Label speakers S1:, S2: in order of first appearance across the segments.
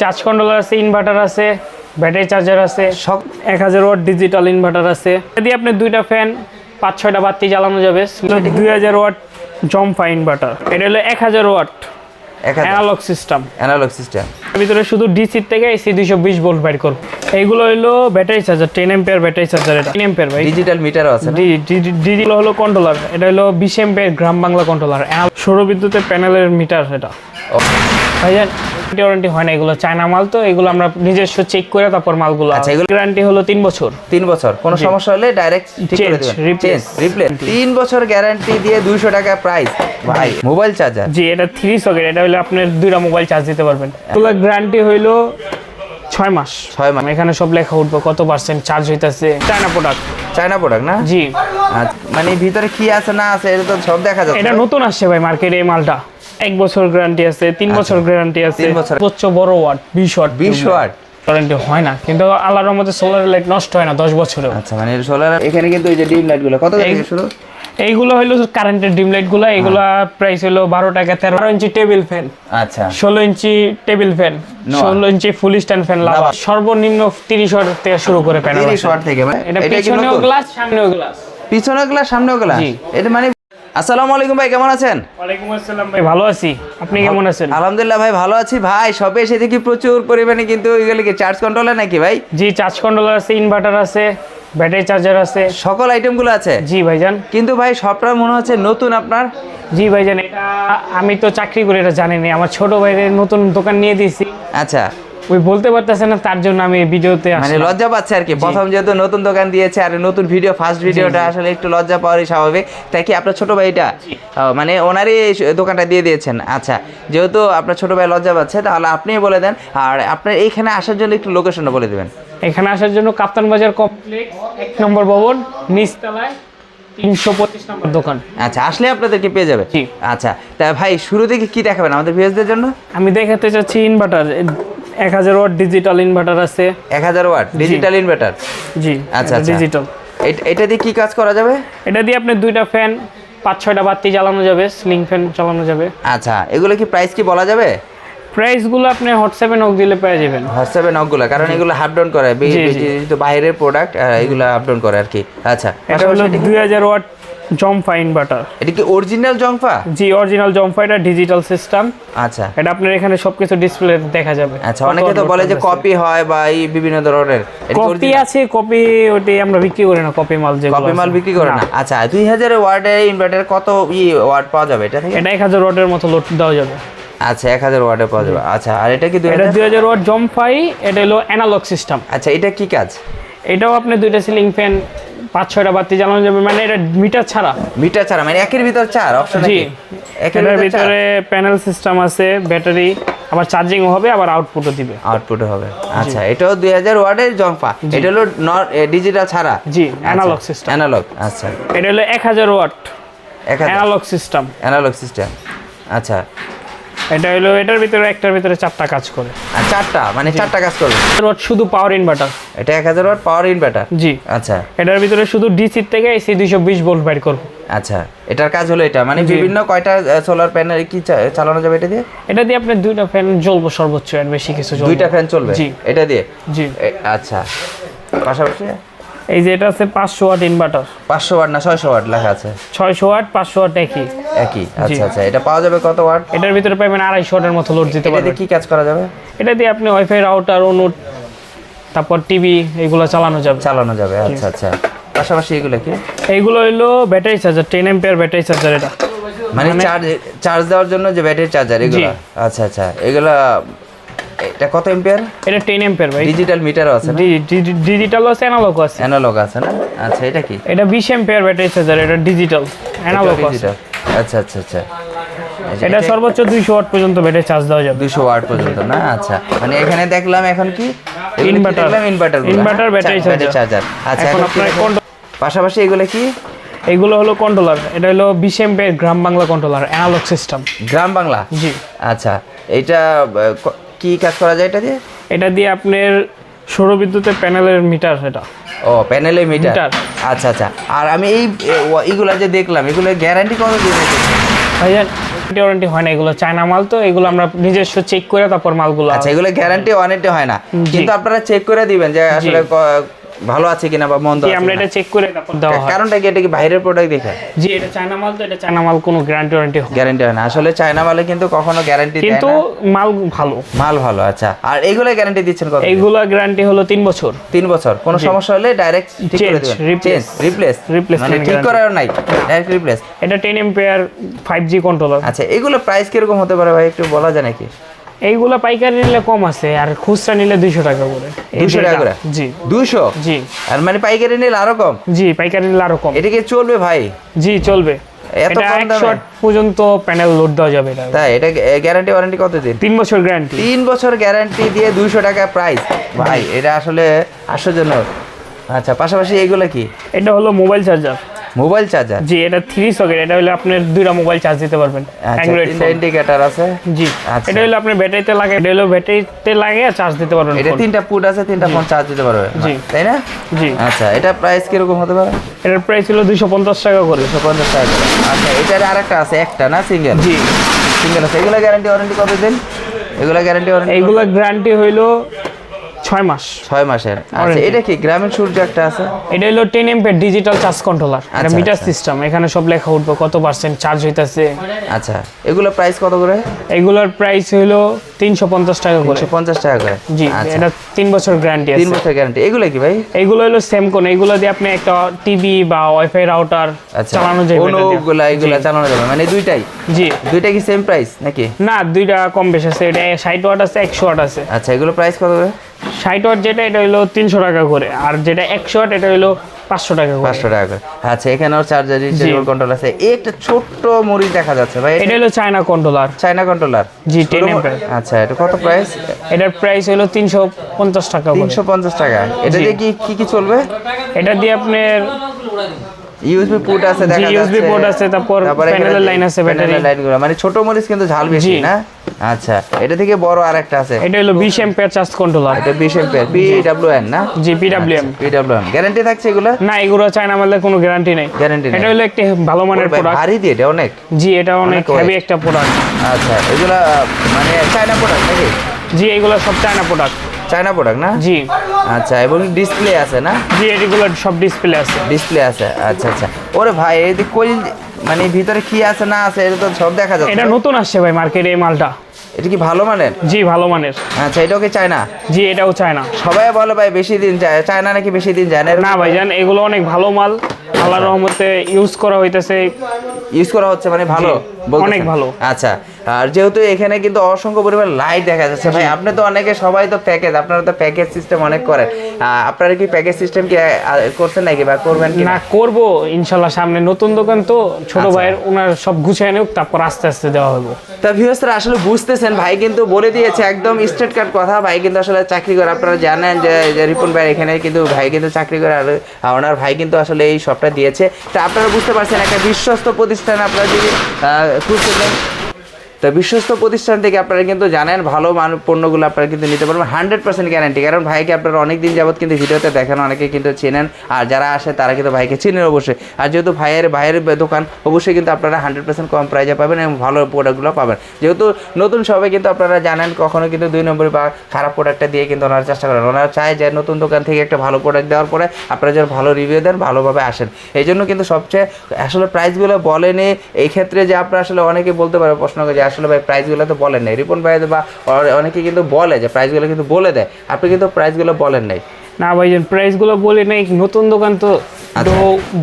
S1: Charge controller আছে inverter আছে battery charger আছে সব এক হাজার ওয়াট ডিজিটাল ইনভার্টার আছে। যদি আপনি দুইটা ফ্যান পাঁচ ছয়টা বাতি চালানো যাবে দুই হাজার ওয়াট জম্পা ইনভার্টার এটা হলো এক হাজার watt analogue system
S2: analogue system
S1: ভিতরে শুধু ডিসির থেকে এসি দুইশো বিশ ভোল্ট বাইর করব। এইগুলো হলো battery charger ten ampere battery charger এটা। টেন এম্পিয়ার ভাই।
S2: ডিজিটাল মিটারও আছে?
S1: ডিজিটাল হলো কন্ট্রোলার এটা হলো বিশ এম্পিয়ার গ্রাম বাংলা কন্ট্রোলার সৌর বিদ্যুতের প্যানেলের মিটার এটা। ভাইজান ওয়ারেন্টি হয় না এগুলো চায়না মাল তো এগুলো আমরা নিজস্ব চেক করে তারপর মালগুলো
S2: আচ্ছা, এগুলো-
S1: গ্যারান্টি হলো তিন বছর।
S2: তিন বছর কোনো সমস্যা হলে ডাইরেক্ট ঠিক করে দেবেন. চেঞ্জ রিপ্লেস তিন বছর গ্যারান্টি দিয়ে দুইশো টাকা প্রাইস ভাই মোবাইল চার্জার
S1: জি এটা থ্রি সকেট এটা হলো আপনার দুইটা মোবাইল চার্জ দিতে পারবেন। এগুলো গ্যারান্টি হইল ছয় মাস।
S2: ছয় মাস।
S1: এখানে সব লেখা উঠবে কত পার্সেন্ট চার্জ হইতাছে। চায়না প্রোডাক্ট
S2: চায়না প্রোডাক্ট না?
S1: জি।
S2: আচ্ছা, মানে ভিতরে কি আছে না আছে এটা তো সব দেখা যাচ্ছে।
S1: এটা নতুন আসছে ভাই মার্কেটে এই মালটা। এক বছর গ্যারান্টি আছে তিন বছর গ্যারান্টি আছে।
S2: তিন বছর।
S1: সর্বোচ্চ বড় ওয়াট বিশ ওয়াট
S2: বিশ ওয়াট
S1: গ্যারান্টি হয় না কিন্তু আল্লাহর রহমতে সোলার লাইট নষ্ট হয় না দশ বছরেও।
S2: আচ্ছা মানে সোলার এখানে কিন্তু এই যে ডিম লাইটগুলো কত থেকে শুরু?
S1: এইগুলো হলো কারেন্টের ডিম লাইটগুলো এগুলো প্রাইস হলো বারো টাকা তেরো। ইঞ্চি টেবিল ফ্যান
S2: আচ্ছা।
S1: ষোলো ইঞ্চি টেবিল ফ্যান। ষোলো ইঞ্চি ফুল স্ট্যান্ড ফ্যান লাভা। সর্বনিম্ন তিরিশ ওয়াট থেকে শুরু করে প্যানেল
S2: তিরিশ ওয়াট থেকে মানে
S1: এটা পিছনেও গ্লাস সামনেও গ্লাস
S2: পিছনে গ্লাস সামনেও গ্লাস। এটা মানে আসসালামু আলাইকুম ভাই কেমন আছেন?
S1: ওয়ালাইকুম আসসালাম ভাই ভালো আছি। আপনি কেমন আছেন?
S2: আলহামদুলিল্লাহ ভাই ভালো আছি। ভাই সবে এসে দেখি প্রচুর পরিমাণে কিন্তু এগুলো কি চার্জ কন্ট্রোলার নাকি ভাই?
S1: জি চার্জ কন্ট্রোলার আছে ইনভার্টার আছে ব্যাটারি চার্জার আছে।
S2: সকল আইটেমগুলো আছে?
S1: জি ভাইজান।
S2: কিন্তু ভাই সবটা মনে হচ্ছে নতুন আপনার?
S1: জি ভাইজান এটা আমি তো চাকরি করে এটা জানি না আমার ছোট ভাইয়ের নতুন দোকান নিয়ে দিয়েছি।
S2: আচ্ছা।
S1: ওই বলতে পারতেছে না তার জন্য আমি এই ভিডিওতে
S2: মানে লজ্জা পাচ্ছে আর কি। প্রথম যেহেতু নতুন দোকান দিয়েছে আর নতুন ভিডিও ফার্স্ট ভিডিওটা আসলে একটু লজ্জা পাওয়ারই স্বাভাবিক। তাই কি আপনার ছোট ভাইটা? মানে ওনারই দোকানটা দিয়ে দিয়েছেন। আচ্ছা যেহেতু আপনার ছোট ভাই লজ্জা পাচ্ছে তাহলে আপনিই বলে দেন। আর আপনার এইখানে আসার জন্য একটু লোকেশনটা বলে দেবেন।
S1: এখানে আসার জন্য কাপ্তান বাজার কমপ্লেক্স এক নম্বর ভবন নিচতলায় তিনশো পঁচিশ নম্বর দোকান।
S2: আচ্ছা আসলে আপনাদেরকে পেয়ে যাবে? আচ্ছা তা ভাই শুরু থেকে কি দেখাবেন আমাদের ভিউয়ার্সদের জন্য?
S1: আমি দেখাতে চাচ্ছি ইনভার্টার এক হাজার ওয়াট ডিজিটাল ইনভার্টার আছে।
S2: এক হাজার ওয়াট ডিজিটাল ইনভার্টার
S1: জি
S2: আচ্ছা, আচ্ছা।
S1: ডিজিটাল
S2: এটা দিয়ে কি কাজ করা যাবে?
S1: এটা দিয়ে আপনি দুইটা ফ্যান পাঁচ ছয়টা বাতি চালানো যাবে স্লিং ফ্যান চালানো যাবে।
S2: আচ্ছা এগুলো কি প্রাইস কি বলা যাবে?
S1: প্রাইসগুলো আপনি হোয়াটসঅ্যাপে নক দিলে পেয়ে যাবেন।
S2: হোয়াটসঅ্যাপে নকগুলো কারণ এগুলো হাফ ডাউন করে। যেহেতু বাইরের প্রোডাক্ট এগুলো আপ ডাউন করে আর কি। আচ্ছা
S1: এটা হলো দুই হাজার ওয়াট জম্পা ইনভার্টার
S2: এটা কি অরিজিনাল জংফা
S1: জি অরিজিনাল জম্পা এটা ডিজিটাল সিস্টেম
S2: আচ্ছা।
S1: এটা আপনার এখানে সবকিছু ডিসপ্লে দেখা যাবে।
S2: আচ্ছা অনেকে তো বলে যে কপি হয় বা এই বিভিন্ন ধরনের।
S1: কপি আছে কপি ওটি আমরা বিক্রি করি না কপি মাল যেগুলো
S2: কপি মাল বিক্রি করে না। আচ্ছা দুই হাজার ওয়ার্ডের ইনভার্টার কত ই ওয়ার্ড পাওয়া যাবে এটা থেকে?
S1: এটা এক হাজার ওয়াটের মতো লোড দেওয়া যাবে।
S2: আচ্ছা এক হাজার ওয়ার্ডে পাওয়া যাবে। আচ্ছা আর এটা কি
S1: এটা দুই হাজার? ওয়াট জম্পাই এটা হলো অ্যানালগ সিস্টেম
S2: আচ্ছা এটা কি কাজ?
S1: এটাও আপনি দুইটা সিলিং ফ্যান পাঁচ ছয়টা বাতি জ্বালানো যাবে মানে এটা মিটার ছাড়া।
S2: মিটার ছাড়া মানে একের ভিতর চার অপশন
S1: জি।
S2: একের ভিতর
S1: প্যানেল সিস্টেম আছে ব্যাটারি আবার চার্জিং হবে আবার আউটপুটও দিবে।
S2: আউটপুট হবে। আচ্ছা এটাও দুই হাজার ওয়ার্ডের জংফা এটা হলো ডিজিটাল ছাড়া।
S1: জি অ্যানালগ সিস্টেম
S2: অ্যানালগ আচ্ছা।
S1: এটা হলো এক হাজার ওয়াট।
S2: এক হাজার।
S1: অ্যানালগ সিস্টেম
S2: অ্যানালগ সিস্টেম আচ্ছা
S1: এটা হলো এটার ভিতরে একটার ভিতরে চারটা কাজ করে।
S2: আর চারটা? মানে চারটা কাজ করবে?
S1: ওয়াট শুধু পাওয়ার ইনভার্টার
S2: এটা এক হাজার ওয়াট পাওয়ার ইনভার্টার
S1: জি।
S2: আচ্ছা।
S1: এটার ভিতরে শুধু ডিসি থেকে এসি দুইশো বিশ ভোল্ট বাইর করব।
S2: আচ্ছা। এটার কাজ হলো এটা? মানে বিভিন্ন কয়টা সোলার প্যানেল কি চালানো যাবে এটা দিয়ে?
S1: এটা দিয়ে আপনি দুইটা ফ্যান জ্বলবো সর্বোচ্চ আর বেশি কিছু জ্বলবে
S2: দুইটা ফ্যান চলবে?
S1: জি।
S2: এটা দিয়ে?
S1: জি।
S2: আচ্ছা। পাশাপাশি?
S1: এই যে এটা আছে পাঁচশো ওয়াট ইনভার্টার
S2: পাঁচশো ওয়াট না ছয়শো ওয়াট লেখা আছে?
S1: ছয়শো ওয়াট পাঁচশো ওয়াট একই।
S2: একই? আচ্ছা আচ্ছা এটা পাওয়া যাবে কত ওয়াট?
S1: এটার ভিতরে পাবেন আড়াইশো ওয়াটের মতো লোড দিতে
S2: এটা
S1: পারবেন।
S2: দিয়ে কি কাজ করা যাবে?
S1: এটা দিয়ে আপনি ওয়াইফাই রাউটার অনুট তারপর টিভি এগুলো চালানো যাবে।
S2: চালানো যাবে আচ্ছা আচ্ছা। পাশাপাশি এগুলো কি?
S1: এইগুলো হইল battery charger ten ampere battery charger এটা।
S2: মানে চার্জ চার্জ দেওয়ার জন্য যে ব্যাটারি চার্জার এগুলো? আচ্ছা আচ্ছা। এগুলো এটা কত এম্পিয়ার
S1: এটা টেন এম্পিয়ার ভাই।
S2: ডিজিটাল মিটারও আছে না?
S1: ডিজিটালও আছে অ্যানালগও আছে।
S2: অ্যানালগ আছে না? আচ্ছা এটা কি?
S1: এটা বিশ এম্পিয়ার ব্যাটারি চার্জার এটা ডিজিটাল অ্যানালগ আছে।
S2: ডিজিটাল আচ্ছা আচ্ছা আচ্ছা।
S1: এটা সর্বোচ্চ দুইশো ওয়াট পর্যন্ত ব্যাটারি চার্জ দেওয়া যাবে।
S2: দুশো ওয়াট পর্যন্ত না? আচ্ছা। মানে এখানে দেখলাম এখন কি. Inverter
S1: Inverter, battery charger।
S2: Charger আচ্ছা
S1: এখন আপনার কোন-
S2: পাশাপাশি এগুলো কি?
S1: এগুলো হলো কন্ট্রোলার এটা হলো বিশ ampere Gram Bangla controller analogue system
S2: Gram Bangla?
S1: জি।
S2: আচ্ছা এটা ক- কাজ করা যায় এটা দিয়ে?
S1: এটা দিয়ে আপনার সৌরবিদ্যুতের প্যানেলের মিটার এটা
S2: ও প্যানেলে মিটার? আচ্ছা আচ্ছা। আর আমি এই এইগুলো যে দেখলাম এগুলো গ্যারান্টি কত দিন
S1: ভাইজান ওয়ারেন্টি হয় না এগুলো চায়না মাল তো এগুলো আমরা নিজস্ব চেক করে তারপর মালগুলো
S2: আচ্ছা এগুলো গ্যারান্টি ওয়ারেন্টি হয় না। কিন্তু আপনারা চেক করে দিবেন যে আসলে ভালো আছে কিনা বা মন্দ আছে
S1: আমরা এটা চেক করে তারপর
S2: কারণটা কি? এটা কি বাইরের প্রোডাক্ট দেখে?
S1: জি এটা চায়না মাল তো এটা চায়না মাল কোনো গ্যারান্টি ওয়ারেন্টি হয়
S2: গ্যারান্টি হয় না। আসলে চায়না মালে কিন্তু কখনো গ্যারান্টি দেয় না।
S1: কিন্তু মাল ভালো।
S2: মাল ভালো আচ্ছা। আর এইগুলো গ্যারান্টি দিচ্ছেন কত
S1: এইগুলো গ্যারান্টি হলো তিন বছর।
S2: তিন বছর। কোনো সমস্যা হলে ডাইরেক্ট ঠিক করে দিবেন।
S1: replace.
S2: রিপ্লেস
S1: Replace
S2: মানে ঠিক করার নাই। ডাইরেক্ট রিপ্লেস
S1: এটা ten ampere five G controller
S2: আচ্ছা এগুলো প্রাইস কীরকম হতে পারে ভাই? একটু বলা যায় নাকি?
S1: এইগুলো পাইকারি নিলে কম আছে আর খুচরা নিলে দুইশো টাকা করে। এই
S2: 200
S1: যে
S2: টাকা করে?
S1: জি।
S2: দুইশো?
S1: জি।
S2: আর মানে পাইকারি নিলে আরও কম?
S1: জি পাইকারি নিলে আরও কম।
S2: এটা কি চলবে ভাই?
S1: জি চলবে।
S2: এত কম দামে?
S1: পর্যন্ত প্যানেল লোড দেওয়া যাবে
S2: তাই? এটা গ্যারান্টি ওয়ারেন্টি কত দিন
S1: তিন বছর গ্যারান্টি
S2: তিন বছর গ্যারান্টি দিয়ে দুইশো টাকা প্রাইস ভাই এটা আসলে আশ্চর্যজনক। আচ্ছা পাশাপাশি এগুলো কি?
S1: এটা হলো মোবাইল চার্জার
S2: মোবাইল চার্জার?
S1: জি এটা থ্রি সকেট এটা হলো আপনার দুইটা মোবাইল চার্জ দিতে পারবেন।
S2: আচ্ছা
S1: অ্যান্ড্রয়েড
S2: তিনটা ইন্ডিকেটর আছে?
S1: জি
S2: আচ্ছা।
S1: এটা হলো আপনার ব্যাটারিতে লাগে এটা হলো ব্যাটারিতে লাগে আর চার্জ দিতে পারবেন
S2: এটা তিনটা পুট আছে তিনটা ফোন চার্জ দিতে পারবে
S1: জি।
S2: তাই না?
S1: জি।
S2: আচ্ছা এটা প্রাইস কীরকম হতে পারে?
S1: এটার প্রাইস হলো দুইশো পঞ্চাশ টাকা করে।
S2: দুশো পঞ্চাশ টাকা করে। আচ্ছা এটার আরেকটা আছে একটা না সিঙ্গেল
S1: জি।
S2: সিঙ্গেল আছে। এগুলো গ্যারান্টি ওয়ারেন্টি কত দিন এগুলো গ্যারান্টি ওয়ারেন্টি
S1: এইগুলো গ্যারান্টি হইল ছয় মাস।
S2: ছয় মাসের। আচ্ছা এটা কি গ্রামীণ সূর্য একটা আছে?
S1: এটা হলো ten ampere digital charge controller এটা
S2: আচ্ছা,
S1: মিটার। সিস্টেম এখানে সব লেখা উঠবে কত পার্সেন্ট চার্জ হইতাছে।
S2: আচ্ছা এগুলোর প্রাইস কত করে?
S1: এগুলোর প্রাইস হলো তিনশো পঞ্চাশ টাকা করে।
S2: একশো পঞ্চাশ টাকা করে?
S1: জি
S2: আচ্ছা।
S1: এটা তিন বছর গ্যারান্টি আছে।
S2: বছর গ্যারান্টি এগুলো কি ভাই?
S1: এইগুলো হলো সেম কোন এইগুলো দিয়ে আপনি একটা টিভি বা ওয়াইফাই রাউটার
S2: আচ্ছা।
S1: চালানো যাবে দিয়ে।
S2: এগুলা চালানো যাবে। মানে দুইটাই?
S1: জি।
S2: দুইটা কি সেম প্রাইস নাকি?
S1: না দুইটা কম বেশি আছে। এটা ষাট ওয়াট আছে একশো ওয়াট আছে।
S2: আচ্ছা এগুলো প্রাইস কত করে?
S1: ষাট ওয়াট যেটা এটা হলো তিনশো টাকা করে। আর যেটা একশো ওয়াট এটা হলো পাঁচশো টাকা
S2: পাঁচশো টাকা আচ্ছা এখানেও চার্জার রিচার্জেবল কন্ট্রোল আছে। এই একটা ছোট্ট মরিচ দেখা যাচ্ছে ভাই
S1: এটা হলো চায়না কন্ট্রোলার
S2: চায়না কন্ট্রোলার
S1: জি টেন
S2: আচ্ছা এটা কত প্রাইস
S1: এটার প্রাইস হলো তিনশো পঞ্চাশ টাকা
S2: তিনশো পঞ্চাশ টাকা। এটা দিয়ে কি কি কি চলবে?
S1: এটা দিয়ে আপনার
S2: ইউএসবি পোর্ট আছে দেখা যাচ্ছে।
S1: USB port আছে, তারপর এর line আছে, battery।
S2: লাইনগুলো। মানে ছোট মরিচ কিন্তু ঝাল বেশি না? আচ্ছা এটা থেকে বড় আরেকটা আছে।
S1: এটা হলো বিশ এম্পেয়ার চার্জ কন্ট্রোলার
S2: এটা বিশ এম্পিয়ার পিডব্লিউএন না?
S1: জি পিডাব্লিউএম
S2: পিডব্লিউএন গ্যারান্টি থাকছে এগুলো?
S1: না এগুলো চায়না মালের কোনো গ্যারান্টি নেই।
S2: গ্যারান্টি
S1: এটা হলো একটি ভালো মানের প্রোডাক্ট
S2: ভারী দিয়ে এটা অনেক?
S1: জি এটা অনেক হেভি একটা প্রোডাক্ট
S2: আচ্ছা এগুলা মানে চায়না প্রোডাক্ট নাকি?
S1: জি এগুলো সব চায়না প্রোডাক্ট
S2: চায়না প্রোডাক্ট না?
S1: জি।
S2: আচ্ছা এবং ডিসপ্লে আছে না?
S1: জি এগুলো সব ডিসপ্লে আছে।
S2: ডিসপ্লে আছে আচ্ছা আচ্ছা। ওরে ভাই এই যে কই মানে ভিতরে কি আছে না আছে এটা তো সব দেখা যাচ্ছে।
S1: এটা নতুন আসছে ভাই মার্কেটে এই মালটা।
S2: এটা কি ভালো মানের?
S1: জি ভালো মানের।
S2: আচ্ছা এটাও কি চায়না?
S1: জি এটাও চায়না।
S2: সবাই বলে ভাই বেশি দিন চায় চায়না নাকি বেশি দিন যায় না?
S1: না ভাই জান এগুলো অনেক ভালো মাল। আল্লাহর রহমতে ইউজ করা হইতেছে।
S2: ইউজ করা হচ্ছে মানে ভালো?
S1: অনেক ভালো।
S2: আচ্ছা আর যেহেতু এখানে কিন্তু অসংখ্য পরিমাণ লাইট দেখা যাচ্ছে ভাই আপনি তো অনেকে সবাই তো প্যাকেজ আপনারা তো প্যাকেজ সিস্টেম অনেক করেন। আপনারা কি প্যাকেজ সিস্টেম কি করছেন নাকি বা করবেন কি
S1: না করব ইনশাল্লাহ সামনে নতুন দোকান তো ছোট
S2: আচ্ছা।
S1: ভাইয়ের ওনার সব গুছিয়ে নেওক তারপর আস্তে আস্তে দেওয়া হবে
S2: তা ভিউসরা আসলে বুঝতেছেন ভাই কিন্তু বলে দিয়েছে একদম স্ট্রেট কাট কথা ভাই কিন্তু আসলে চাকরি করে আপনারা জানেন যে রিপন ভাই এখানে কিন্তু ভাই কিন্তু চাকরি করে আর ওনার ভাই কিন্তু আসলে এই সবটা দিয়েছে। তা আপনারা বুঝতে পারছেন একটা বিশ্বস্ত প্রতিষ্ঠান আপনারা যদি খুঁজতেছেন তো বিশ্বস্ত প্রতিষ্ঠান থেকে আপনারা কিন্তু জানেন, ভালো মান পণ্যগুলো আপনারা কিন্তু নিতে পারবেন। হান্ড্রেড পার্সেন্ট গ্যারান্টি কারণ ভাইকে আপনারা অনেক দিন যাবত কিন্তু ভিডিওতে দেখেন, অনেকে কিন্তু চেনেন। আর যারা আসে, তারা কিন্তু ভাইকে চেনেন অবশ্যই। আর যেহেতু ভাইয়ের ভাইয়ের দোকান, অবশ্যই কিন্তু আপনারা হান্ড্রেড পার্সেন্ট কম প্রাইজে পাবেন এবং ভালো প্রোডাক্টগুলো পাবেন। যেহেতু নতুন সবাই কিন্তু আপনারা জানেন, কখনো কিন্তু দুই নম্বর বা খারাপ প্রোডাক্টটা দিয়ে কিন্তু ওনারা চেষ্টা করেন। ওনারা চায় যে নতুন দোকান থেকে একটা ভালো প্রোডাক্ট দেওয়ার পরে আপনারা যেন ভালো রিভিউ দেন, ভালোভাবে আসেন। এই জন্য কিন্তু সবচেয়ে আসলে প্রাইসগুলো বলেনি। এই ক্ষেত্রে যে আপনারা আসলে অনেকে বলতে পারে, প্রশ্ন করে যে আসলে ভাই প্রাইসগুলো তো বলেন নাই। রিপন ভাই বা অনেকে কিন্তু বলে যে প্রাইসগুলো কিন্তু বলে দেয়। আপনি কিন্তু প্রাইসগুলো বলেন নাই।
S1: না ভাইজান প্রাইসগুলো বলি নাই নতুন দোকান তো তো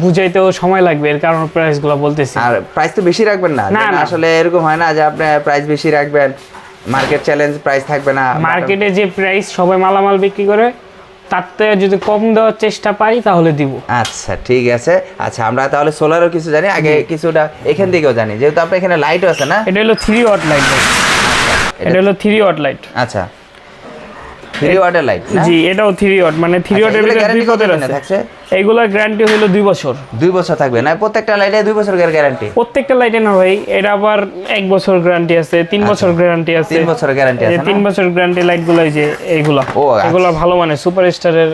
S1: বুঝাইতেও সময় লাগবে এর কারণে প্রাইসগুলো বলতেছি।
S2: আর প্রাইস তো বেশি রাখবেন না।
S1: না, না।
S2: আসলে এরকম হয় না যে আপনি প্রাইস বেশি রাখবেন মার্কেট চ্যালেঞ্জ প্রাইস থাকবে না।
S1: মার্কেটে যে প্রাইস সবাই মালামাল বিক্রি করে তার থেকে যদি কম দেওয়ার চেষ্টা পারি তাহলে দিব।
S2: আচ্ছা ঠিক আছে। আচ্ছা আমরা তাহলে সোলারও কিছু জানি। আগে কিছুটা এখান থেকেও জানি। যেহেতু আপনার এখানে লাইটও আছে না?
S1: এটা হলো থ্রি ওয়াট লাইট এটা হলো থ্রি ওয়াট লাইট
S2: আচ্ছা। থ্রি ওয়াটের লাইট
S1: জি এটাও থ্রি ওয়াট মানে থ্রি
S2: আচ্ছা,
S1: ওয়াটের
S2: গ্যারান্টি কত
S1: আছে? এইগুলোর গ্যারান্টি হলো দুই বছর।
S2: দুই বছর থাকবে না? প্রত্যেকটা লাইটে দুই বছর গ্যারান্টি
S1: প্রত্যেকটা লাইটে না ভাই এটা আবার এক বছর গ্যারান্টি আছে তিন বছর গ্যারান্টি আছে।
S2: আচ্ছা। তিন বছরের গ্যারান্টি আছে
S1: তিন বছর গ্যারান্টি লাইটগুলো এই যে এগুলা
S2: ও, আচ্ছা।
S1: এগুলো ভালো মানে সুপার স্টারের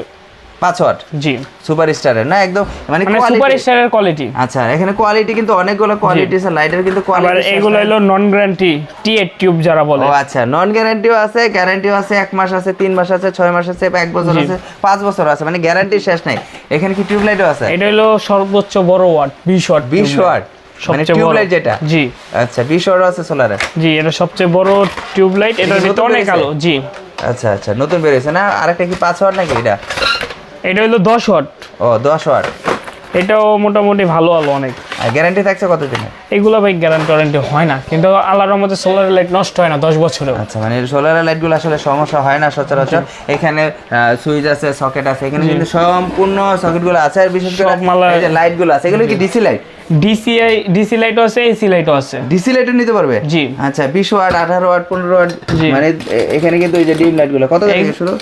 S2: পাঁচ ওয়াট
S1: জি।
S2: সুপার স্টারের না একদম মানে
S1: মানে সুপার স্টারের কোয়ালিটি
S2: আচ্ছা এখানে কোয়ালিটি কিন্তু অনেকগুলো কোয়ালিটি আছে লাইটের কিন্তু কোয়ালিটি
S1: এগুলো হলো নন গ্যারান্টি টি এর টিউব যারা বলে।
S2: ও আচ্ছা নন গ্যারান্টিও আছে গ্যারান্টিও আছে এক মাস আছে তিন মাস আছে ছয় মাস আছে এক বছর আছে পাঁচ বছর আছে মানে গ্যারান্টি শেষ নাই। এখানে কি টিউবলাইটও আছে?
S1: এটা হলো সর্বোচ্চ বড় ওয়াট বিশ ওয়াট
S2: বিশ ওয়াট মানে টিউবলাইট যেটা?
S1: জি।
S2: আচ্ছা বিশ ওয়াটও আছে সোলারে
S1: জি এটা সবচেয়ে বড় টিউব লাইট এটা অনেক? আলো জি।
S2: আচ্ছা আচ্ছা নতুন বেরিয়েছে না? আরেকটা কি পাঁচ ওয়াট নাকি এটা?
S1: এটা হলো দশ ওয়াট।
S2: ও দশ ওয়াট।
S1: এটাও মোটামুটি ভালো আলো অনেক।
S2: গ্যারান্টি থাকছে কতদিনে?
S1: এগুলো ভাই গ্যারান্টি ওয়ারেন্টি হয় না। কিন্তু আল্লাহর মধ্যে সোলার লাইট নষ্ট হয় না দশ বছরেও।
S2: আচ্ছা মানে সোলার লাইটগুলো আসলে সমস্যা হয় না সচরাচর। এখানে সুইচ আছে সকেট আছে। এখানে কিন্তু সম্পূর্ণ সকেটগুলো আছে। আর বিশেষ করে লাইটগুলো আছে। এগুলো কি ডিসি লাইট
S1: ডিসিআই ডিসি লাইটও আছে এসি লাইটও আছে।
S2: ডিসি লাইটও নিতে পারবে?
S1: জি।
S2: আচ্ছা বিশ ওয়াট আঠারো ওয়াট পনেরো ওয়াট। মানে এখানে কিন্তু এই যে ডিম লাইটগুলো কত থেকে শুরু?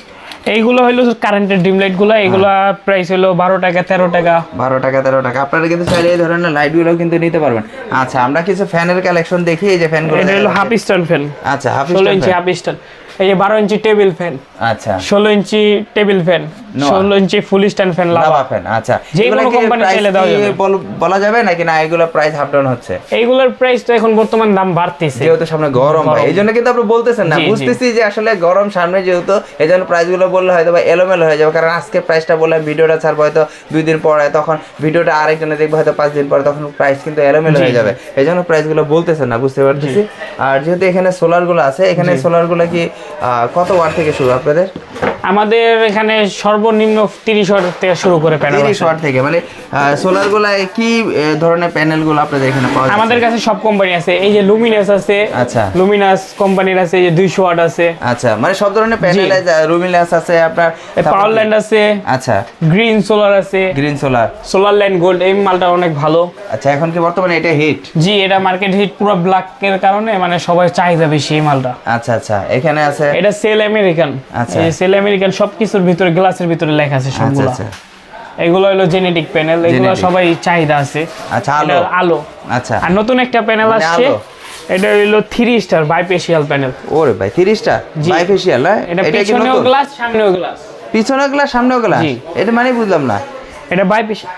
S1: এইগুলো হইল কারেন্টের ডিম লাইটগুলো এগুলা প্রাইস হলো বারো টাকা তেরো টাকা।
S2: বারো টাকা তেরো টাকা। আপনারা কিন্তু চাইলে এই ধরনের লাইটগুলো কিন্তু নিতে পারবেন। আচ্ছা আমরা কিছু ফ্যানের কালেকশন দেখি এই যে ফ্যানগুলো
S1: হলো হাফ স্ট্যান্ড ফ্যান
S2: আচ্ছা হাফ
S1: ষোলো ইঞ্চি হাফ স্ট্যান্ড এই যে বারো ইঞ্চি টেবিল ফ্যান
S2: আচ্ছা।
S1: ষোলো ইঞ্চি টেবিল ফ্যান ষোলো ইঞ্চি full stand fan Lava.
S2: Fan আচ্ছা।
S1: যে কোনো
S2: কি
S1: company
S2: price
S1: চাইলে দেওয়া যাবে।
S2: বলা যাবে নাকি না এগুলো প্রাইস হাফ ডাউন হচ্ছে?
S1: এইগুলোর প্রাইস তো এখন বর্তমান দাম বাড়তেছে।
S2: যেহেতু সামনে গরম ভাই এই জন্য কিন্তু আপনি বলতেছেন না। বুঝতেছি যে আসলে গরম সামনে যেহেতু এই জন্য প্রাইসগুলো বললে হয়তো বা এলোমেলো হয়ে যাবে। কারণ আজকে প্রাইসটা বললাম ভিডিওটা ছাড়বো হয়তো দুই দিন পরে তখন ভিডিওটা আরেকজনে দেখবে হয়তো পাঁচ দিন পরে তখন প্রাইস কিন্তু এলোমেলো হয়ে যাবে। এই জন্য প্রাইসগুলো বলতেছেন না বুঝতে পারতেছি। আর যেহেতু এখানে সোলারগুলো আছে এখানে সোলারগুলো কি কত ওয়াট থেকে শুরু আপনাদের?
S1: আমাদের এখানে সর্বনিম্ন তিরিশ ওয়াট থেকে শুরু করে প্যানেল
S2: তিরিশ ওয়াট থেকে মানে সোলারগুলা কি ধরনের প্যানেলগুলো আপনাদের এখানে পাওয়া যায়
S1: আমাদের কাছে সব কোম্পানি আছে। এই যে লুমিনাস আছে
S2: আচ্ছা।
S1: লুমিনাস কোম্পানির আছে এই যে দুইশো ওয়াট আছে।
S2: আচ্ছা মানে সব ধরনের প্যানেল রুমিলাস আছে আপনার
S1: পাওয়ার ল্যান্ড আছে
S2: আচ্ছা।
S1: গ্রিন সোলার আছে
S2: green solar
S1: solar land gold এই মালটা অনেক ভালো।
S2: আচ্ছা এখন কি বর্তমানে এটা হিট
S1: জি এটা মার্কেট হিট পুরো ব্ল্যাকের কারণে মানে সবাই চাহিদা বেশি এই মালটা।
S2: আচ্ছা আচ্ছা এখানে আছে?
S1: এটা সেল আমেরিকান
S2: আচ্ছা।
S1: এই সেল আমেরিকান সবকিছুর ভিতরে গ্লাসের ভিতরে লেখা আছে
S2: আচ্ছা
S1: সবগুলো।
S2: আচ্ছা।
S1: এগুলো হলো জেনেটিক প্যানেল এগুলো সবাই চাহিদা আছে।
S2: আচ্ছা, আলো।
S1: আলো।
S2: আচ্ছা।
S1: আর নতুন একটা প্যানেল আসছে। এটা হলো থ্রি স্টার বাইপেশিয়াল প্যানেল
S2: ওরে ভাই তিরিশটা
S1: জি।
S2: বাইফেশিয়াল
S1: এটা পিছনেও গ্লাস সামনেও গ্লাস
S2: পিছনে গ্লাস সামনেও গ্লাস। এটা মানে বুঝলাম না।
S1: এটা বাইপেশিয়াল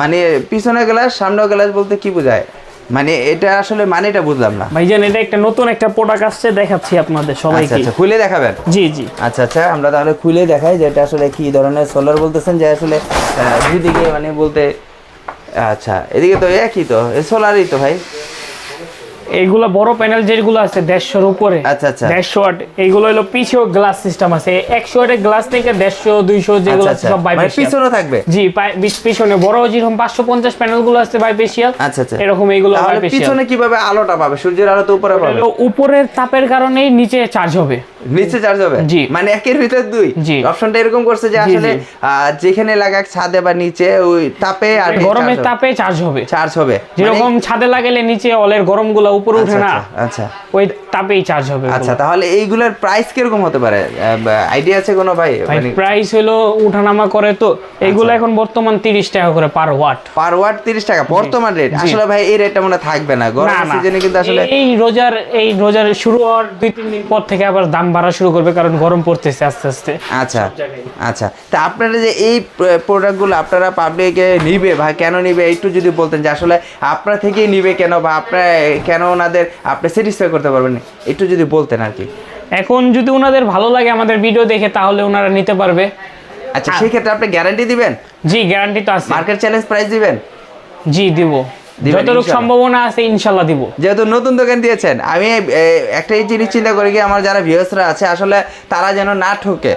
S2: মানে পিছনে গ্লাস সামনেও গ্লাস বলতে কি বোঝায়? মানে এটা আসলে মানেটা বুঝলাম না।
S1: ভাইজান এটা একটা নতুন একটা প্রোডাক্ট আসছে দেখাচ্ছি আপনাদের
S2: আচ্ছা
S1: সবাইকে।
S2: আচ্ছা খুলে দেখাবেন?
S1: জি জি।
S2: আচ্ছা আচ্ছা আমরা তাহলে খুলে দেখাই যে এটা আসলে কি ধরনের সোলার বলতেছেন যে আসলে আহ, দুইদিকে মানে বলতে আচ্ছা এদিকে তো একই তো সোলারই তো ভাই।
S1: এইগুলো বড় প্যানেল যেগুলো আছে দেড়শোর উপরে
S2: আচ্ছা, আচ্ছা।
S1: দেড়শো ওয়াট এইগুলো হলো পিছেও গ্লাস সিস্টেম আছে। একশো ওয়াটের গ্লাস থেকে দেড়শো দুইশো যেগুলো
S2: আচ্ছা।
S1: আছে
S2: আচ্ছা
S1: সব
S2: মানে
S1: বাইপেশিয়াল
S2: পিছনে থাকবে?
S1: জি পিছনে। বড় যেরকম পাঁচশো পঞ্চাশ প্যানেলগুলো আছে বাইপেশিয়াল
S2: আচ্ছা আচ্ছা।
S1: এরকম এইগুলো
S2: পিছনে কীভাবে আলোটা পাবে? সূর্যের আলো তো উপরে পাবে?
S1: উপরের তাপের কারণেই নিচে চার্জ হবে।
S2: নিচে চার্জ হবে?
S1: জি।
S2: মানে একের ভিতর দুই?
S1: জি।
S2: অপশনটা এরকম করছে যে আসলে যেখানে লাগাক ছাদে বা নিচে ওই তাপে আর
S1: গরমের তাপে চার্জ হবে।
S2: চার্জ হবে।
S1: যেরকম ছাদে লাগালে নিচে অলের গরমগুলা উপরে
S2: মানে-
S1: উঠে না
S2: আচ্ছা, আচ্ছা।
S1: ওই তাপেই চার্জ হবে
S2: আচ্ছা তাহলে এইগুলোর প্রাইস কীরকম হতে পারে? আইডিয়া আছে কোনো ভাই?
S1: ভাই
S2: মানে
S1: প্রাইস হলো উঠানামা করে তো এইগুলো এখন বর্তমান তিরিশ টাকা করে পার ওয়াট
S2: পার ওয়াট তিরিশ টাকা বর্তমান রেট আসলে ভাই এই রেটটা মনে থাকবে না। গরম সিজনে কিন্তু আসলে
S1: এই রোজার এই রোজার শুরু হওয়ার দুই তিন দিন পর থেকে আবার দাম বাড়া শুরু করবে কারণ গরম পড়তেছে আস্তে আস্তে।
S2: আচ্ছা। আচ্ছা। তা আপনারা যে এই প্রোডাক্টগুলো আপনারা পাবলিকে নিবে বা কেন নিবে একটু যদি বলতেন যে আসলে আপনার থেকেই নিবে কেন বা আপনার কেন ওনাদের আপনি স্যাটিসফাই করতে পারবেন? একটু যদি বলতেন আর কি।
S1: এখন যদি ওনাদের ভালো লাগে আমাদের ভিডিও দেখে তাহলে ওনারা নিতে পারবে।
S2: আচ্ছা সেই ক্ষেত্রে আপনি গ্যারান্টি দিবেন?
S1: জি গ্যারান্টি তো আছে।
S2: মার্কেট চ্যালেঞ্জ প্রাইস দিবেন?
S1: জি দিব। যতটুকু। সম্ভাবনা আছে ইনশাল্লাহ দিব
S2: যেহেতু নতুন দোকান দিয়েছেন আমি একটা একটাই জিনিস চিন্তা করি কি আমার যারা ভিউসরা আছে আসলে তারা যেন না ঠকে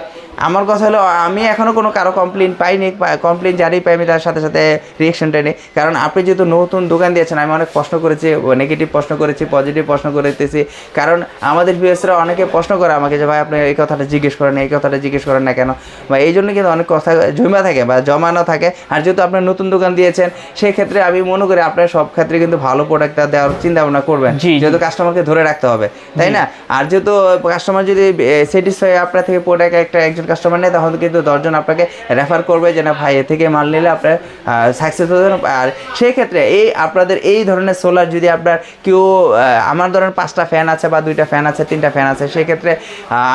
S2: আমার কথা হলো আমি এখনও কোনো কারও কমপ্লেন পাইনি কমপ্লেন যারই পাই আমি তার সাথে সাথে রিয়েকশনটা নিই। কারণ আপনি যেহেতু নতুন দোকান দিয়েছেন আমি অনেক প্রশ্ন করেছি নেগেটিভ প্রশ্ন করেছি পজিটিভ প্রশ্ন করতেছি কারণ আমাদের ভিউসরা অনেকে প্রশ্ন করে আমাকে যে ভাই আপনি এই কথাটা জিজ্ঞেস করেন এই কথাটা জিজ্ঞেস করেন না কেন? বা এই জন্য কিন্তু অনেক কথা জমা থাকে বা জমানো থাকে। আর যেহেতু আপনার নতুন দোকান দিয়েছেন সেই ক্ষেত্রে আমি মনে করি আপনার সব ক্ষেত্রে কিন্তু ভালো প্রোডাক্টটা দেওয়ার চিন্তা ভাবনা করবেন। যেহেতু কাস্টমারকে ধরে রাখতে হবে তাই না? আর যেহেতু কাস্টমার যদি স্যাটিসফাই আপনার থেকে প্রোডাক্ট একটা একজন দশজন কাস্টমার নেই তাহলে কিন্তু দশজন আপনাকে রেফার করবে যে না ভাই, এ থেকে মাল নিলে আপনার সাকসেস হতে। আর সেই ক্ষেত্রে এই আপনাদের এই ধরনের সোলার যদি আপনার কেউ আমার ধরেন পাঁচটা ফ্যান আছে বা দুইটা ফ্যান আছে, তিনটা ফ্যান আছে, সেক্ষেত্রে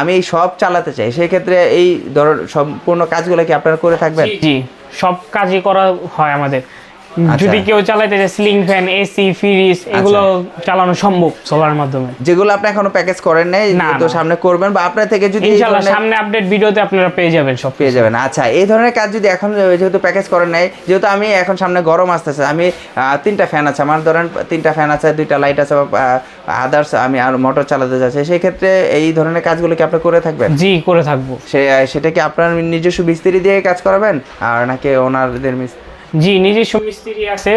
S2: আমি এই সব চালাতে চাই। সেই ক্ষেত্রে এই ধর সম্পূর্ণ কাজগুলো কি আপনারা করে থাকবেন?
S1: জি। সব কাজই করা হয় আমাদের। যদি কেউ চালাইতে চায় স্লিং ফ্যান এসি ফ্রিজ এগুলো চালানো সম্ভব সোলার মাধ্যমে।
S2: যেগুলো আপনি এখনও প্যাকেজ করেন নাই তো সামনে করবেন বা আপনার থেকে যদি ধরনের-
S1: সামনে আপডেট ভিডিওতে আপনারা পেয়ে যাবেন সব
S2: পেয়ে যাবেন আচ্ছা। এই ধরনের কাজ যদি এখন যেহেতু প্যাকেজ করেন নাই যেহেতু আমি এখন সামনে গরম আসতেছে আমি তিনটা ফ্যান আছে। আমার ধরেন তিনটা ফ্যান আছে দুইটা লাইট আছে আদার্স আমি আর মোটর চালাতে যাচ্ছি। সেই ক্ষেত্রে এই ধরনের কাজগুলো কি আপনি করে থাকবেন?
S1: জি করে থাকব।
S2: সে সেটা কি আপনার নিজস্ব মিস্ত্রি দিয়ে কাজ করাবেন? আর নাকি ওনারদের মিস-
S1: জি নিজস্ব মিস্ত্রি আছে।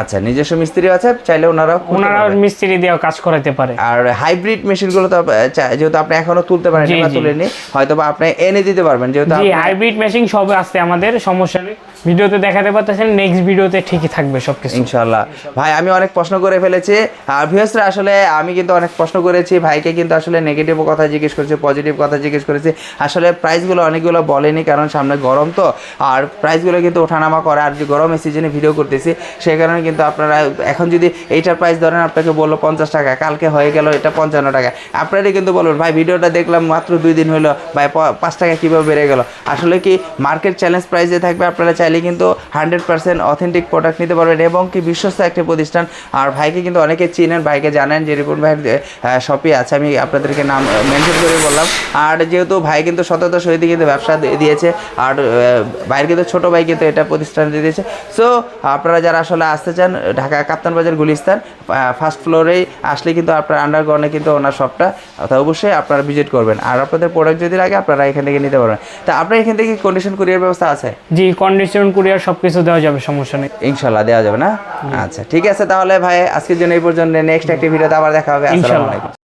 S2: আচ্ছা নিজস্ব মিস্ত্রি আছে চাইলে ওনারা
S1: ওনারা মিস্ত্রি দিয়েও কাজ করাতে পারে।
S2: আর হাইব্রিড মেশিনগুলো তো যেহেতু আপনি এখনও তুলতে পারেন
S1: না।
S2: তুলেনি হয়তো বা আপনি এনে দিতে পারবেন যেহেতু
S1: জি হাইব্রিড মেশিন সব আছে আমাদের সমস্যা নেই। ভিডিওতে দেখাতে পারতেছেন নেক্সট ভিডিওতে ঠিকই থাকবে সবকিছু।
S2: ইনশাল্লাহ ভাই, আমি অনেক প্রশ্ন করে ফেলেছি। আর ভিউসরা আসলে, আমি কিন্তু অনেক প্রশ্ন করেছি। ভাইকে কিন্তু আসলে নেগেটিভ কথা জিজ্ঞেস করেছি পজিটিভ কথা জিজ্ঞেস করেছি। আসলে প্রাইসগুলো অনেকগুলো বলেনি, কারণ সামনে গরম তো। আর প্রাইসগুলো কিন্তু ওঠানামা করে। আর যে গরমের সিজনে ভিডিও করতেছি, সেই কারণে কিন্তু আপনারা এখন যদি এইটার প্রাইস ধরেন, আপনাকে বলল পঞ্চাশ টাকা, কালকে হয়ে গেল এটা পঞ্চান্ন টাকা। আপনারাই কিন্তু বলবেন ভাই, ভিডিওটা দেখলাম মাত্র দুই দিন হলো ভাই পাঁচ টাকা কীভাবে বেড়ে গেল? আসলে কি মার্কেট চ্যালেঞ্জ প্রাইসে থাকবে? আপনারা চাইলে কিন্তু হান্ড্রেড পার্সেন্ট অথেন্টিক প্রোডাক্ট নিতে পারবেন এবং কি বিশ্বস্ত একটি প্রতিষ্ঠান। আর ভাইকে কিন্তু অনেকে চিনেন, ভাইকে জানেন যে রিপন ভাইয়ের শপই আছে। আমি আপনাদেরকে নাম মেনশন করে বললাম। আর যেহেতু ভাই কিন্তু সততার সহিত কিন্তু ব্যবসা দিয়েছে, আর ভাইয়ের কিন্তু ছোটো ভাই কিন্তু এটা প্রতিষ্ঠান দিয়ে দিয়েছে। সো আপনারা যারা আসলে আসতে চান, ঢাকা কাপ্তান বাজার গুলিস্তান ফার্স্ট ফ্লোরেই আসলে কিন্তু আপনার আন্ডারগ্রাউন্ডে কিন্তু ওনার শপটা তা অবশ্যই আপনারা ভিজিট করবেন। আর আপনাদের প্রোডাক্ট যদি লাগে, আপনারা এখান থেকে নিতে পারবেন। তা আপনার এখান থেকে কন্ডিশন কুরিয়ার ব্যবস্থা আছে?
S1: জি কন্ডিশন কুরিয়ার সবকিছু দেওয়া যাবে সমস্যা নেই।
S2: ইনশাল্লাহ দেওয়া যাবে না? আচ্ছা ঠিক আছে তাহলে ভাই আজকের জন্য এই পর্যন্ত। নেক্সট একটি ভিডিওতে আবার দেখা হবে। আসসালামু। আলাইকুম।